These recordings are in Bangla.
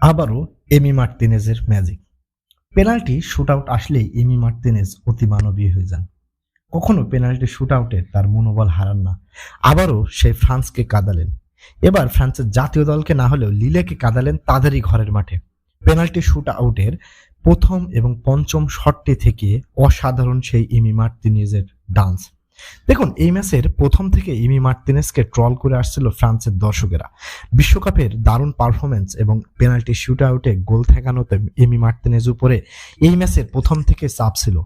আবারও এমি মার্তিনেজের ম্যাজিক। পেনাল্টি শুট আউট আসলেই এমি মার্তিনেজ অতি মানবীয় হয়ে যান। কখনো পেনাল্টি শুট আউটে তার মনোবল হারান না। আবারও সেই ফ্রান্সকে কাঁদালেন। এবার ফ্রান্সের জাতীয় দলকে না হলেও লিলেকে কাঁদালেন তাদেরই ঘরের মাঠে। পেনাল্টি শুট আউটের প্রথম এবং পঞ্চম শটটি থেকে অসাধারণ সেই এমি মার্তিনেজের ডান্স। দেখুন, এই ম্যাচের প্রথম থেকে ইমি মার্তিনেসকে ট্রল করে আসছিল ফ্রান্সের দর্শকেরা। বিশ্বকাপের দারুণ পারফরমেন্স এবং পেনাল্টি শুট আউটে গোল ঠেকানোতে এমি মার্তিনেজ উপরে এই ম্যাচের প্রথম থেকে চাপ ছিল।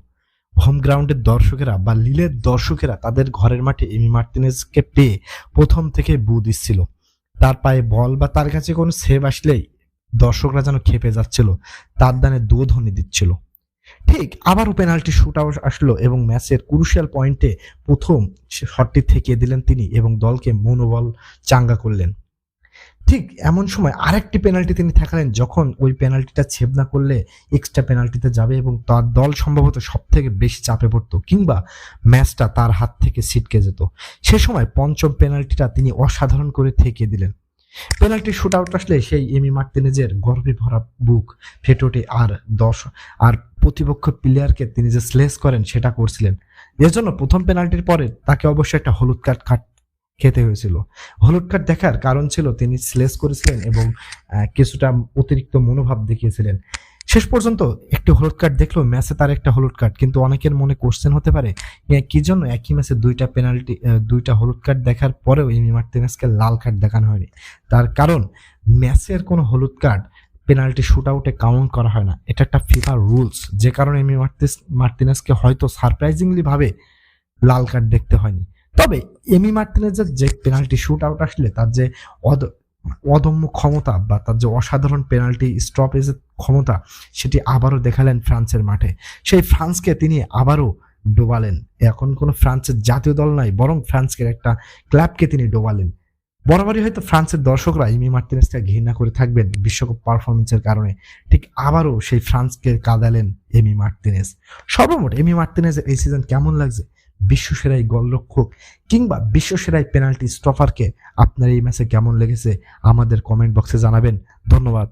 হোম গ্রাউন্ডের দর্শকেরা বা লিলের দর্শকেরা তাদের ঘরের মাঠে এমি মার্তিনেজকে পেয়ে প্রথম থেকে বু দিচ্ছিল। তার পায়ে বল বা তার কাছে কোনো সেভ আসলেই দর্শকরা যেন খেপে যাচ্ছিল, তার দানে দুধ্বনি দিচ্ছিল। ঠিক, আবারও পেনাল্টি শুট আউট আসলো এবং ম্যাচের ক্রুশিয়াল পয়েন্টে প্রথম শটটি থেকে দিলেন তিনি এবং দলকে মনোবল চাঙ্গা করলেন। ঠিক, এমন সময় আরেকটি পেনাল্টি তিনি ঠেকালেন যখন ওই পেনাল্টিটা ছেদ না করলে এক্সট্রা পেনাল্টিতে যাবে এবং তার দল সম্ভবত সব থেকে বেশি চাপে পড়তো কিংবা ম্যাচটা তার হাত থেকে ছিটকে যেত। সে সময় পঞ্চম পেনাল্টিটা তিনি অসাধারণ করে থেকে দিলেন। পেনাল্টি শুট আউট আসলে সেই এমি মার্তিনেজের গর্বে ভরা বুক। ফেটে ওঠে আর দশ। আর প্রতিপক্ষ প্লেয়ারকে তিনি যে স্লেস করেন, সেটা করছিলেন। এর জন্য প্রথম পেনাল্টির পরে তাকে অবশ্যই একটা হলুদ কার্ড কাট খেতে হয়েছিল। হলুদ কার্ড দেখার কারণ ছিল তিনি স্লেস করেছিলেন এবং কিছুটা অতিরিক্ত মনোভাব দেখিয়েছিলেন। শেষ পর্যন্ত একটি হলুদ কার্ড দেখল ম্যাচে তার একটা হলুদ কার্ড কিন্তু অনেকের মনে কোশ্চেন হতে পারে কি জন্য একই ম্যাচে দুইটা পেনাল্টি দুইটা হলুদ কার্ড দেখার পরেও এমি মার্টিনেসকে লাল কার্ড দেখানো হয়নি। তার কারণ ম্যাচের কোনো হলুদ কার্ড পেনাল্টি শুট আউটে কাউন্ট করা হয় না। এটা একটা ফিফা রুলস যে কারণে এমি মার্টিস মার্টিনেসকে হয়তো সারপ্রাইজিংলি ভাবে লাল কার্ড দেখতে হয়নি। তবে এমি মার্টিনেজের যে পেনাল্টি শুট আউট আসলে, তার যে অদম্য ক্ষমতা বা তার যে অসাধারণ পেনাল্টি স্টপেজের ক্ষমতা সেটি আবারও দেখালেন ফ্রান্সের মাঠে। সেই ফ্রান্সকে তিনি আবারও ডোবালেন। এখন কোনো ফ্রান্সের জাতীয় দল নাই, বরং ফ্রান্সের একটা ক্লাবকে তিনি ডোবালেন। বরাবরই হয়তো ফ্রান্সের দর্শকরা ইমি মার্টিনেসকে ঘৃণা করে থাকবেন বিশ্বকাপ পারফরমেন্সের কারণে। ঠিক আবারও সেই ফ্রান্সকে কাঁদালেন এমি মার্টিনেস। সর্বমোট এমি মার্টিনেসের এই সিজন কেমন লাগছে? বিশ্ব বিশ্বসেরাই গোলরক্ষক কিংবা বিশ্ব বিশ্বসেরাই পেনাল্টি স্টপারকে আপনার এই ম্যাচে কেমন লেগেছে? আমাদের কমেন্ট বক্সে জানাবেন। ধন্যবাদ।